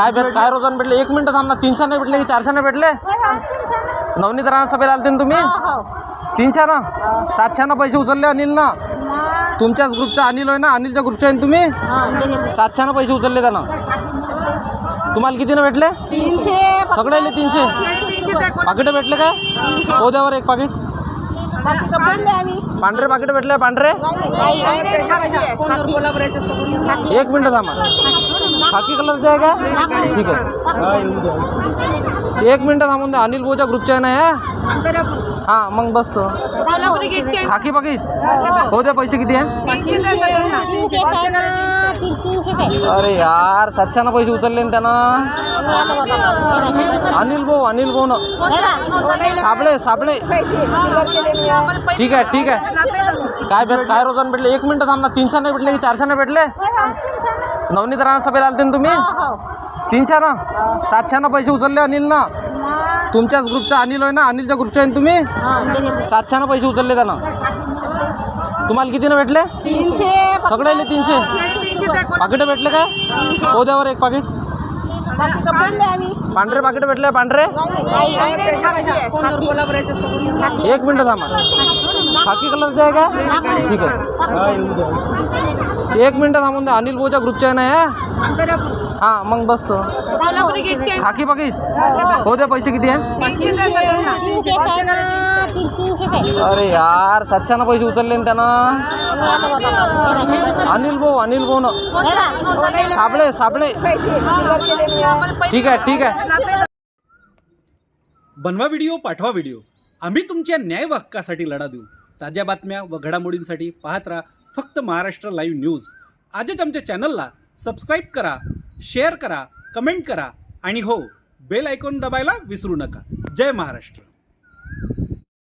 काय भेट काय रोजानं भेटले एक मिनिट थांब ना तीनशे नाही भेटले की चारशे नाही भेटले नवनीत राणा सभेला आलते ना तुम्ही तीनशे ना सातशे ना पैसे उचलले अनिल ना तुमच्याच ग्रुपचा अनिल आहे ना अनिलच्या ग्रुपचे आहे तुम्ही सातशे ना पैसे उचलले त्यानं तुम्हाला किती ना भेटले सगळ्याले तीनशे पाकिट भेटले काय हो द्यावर एक पाकिट पांढरे पाकिट भेटले पांढरे एक मिनिट थांबा खाकी कलरचं आहे का ठीक आहे एक मिनटं थांबून द्या. अनिल भाऊच्या ग्रुपचे आहे ना हे? हा मग बसतो. खाकी पाकिट हो द्या पैसे किती आहे? आहे अरे यार सातशे पैसे उचलले ना त्यानं. अनिल भाऊ अनिल भाऊ न साबळे साबळे. ठीक आहे ठीक आहे. काय भेट काय रोजानं भेटले? एक मिनिट थांब ना. तीनशे नाही भेटले की चारशे नाही भेटले? नवनीत राणा सभेला आलते ना तुम्ही? तीनशे ना सातशे ना पैसे उचलले अनिल ना तुमच्याच ग्रुपचा अनिल आहे ना? अनिलच्या ग्रुपचे आहे ना तुम्ही? सातशे ना पैसे उचलले त्यानं. तुम्हाला किती ना भेटले सगळ्याले तीनशे? पाकिट भेटले काय? हो द्यावर एक पाकिट. पांढरे पाकिट भेटले पांढरे? एक मिनिट थांबा. खाकी कलरचे आहे का? ठीक आहे. एक मिनिट थांबून द्या. अनिल भाऊच्या ग्रुपचे आहे ना हे? हा मग बसतो. खाकी पाकिट? हो द्या पैसे किती आहे? अरे यार सातशे ना पैसे उचलले ना त्यानं? अनिल भाऊ अनिल भाऊ ना सापडे सापडे ठीक आहे ठीक आहे. बनवा व्हिडिओ पाठवा व्हिडिओ. आम्ही तुमच्या न्याय हक्कासाठी लढा देऊ. ताज्या बातम्या व घडामोडींसाठी पाहत राहा फक्त महाराष्ट्र लाईव्ह न्यूज. आजच आमच्या चॅनलला सबस्क्राईब करा शेअर करा कमेंट करा आणि हो बेल आयकॉन दबायला विसरू नका. जय महाराष्ट्र.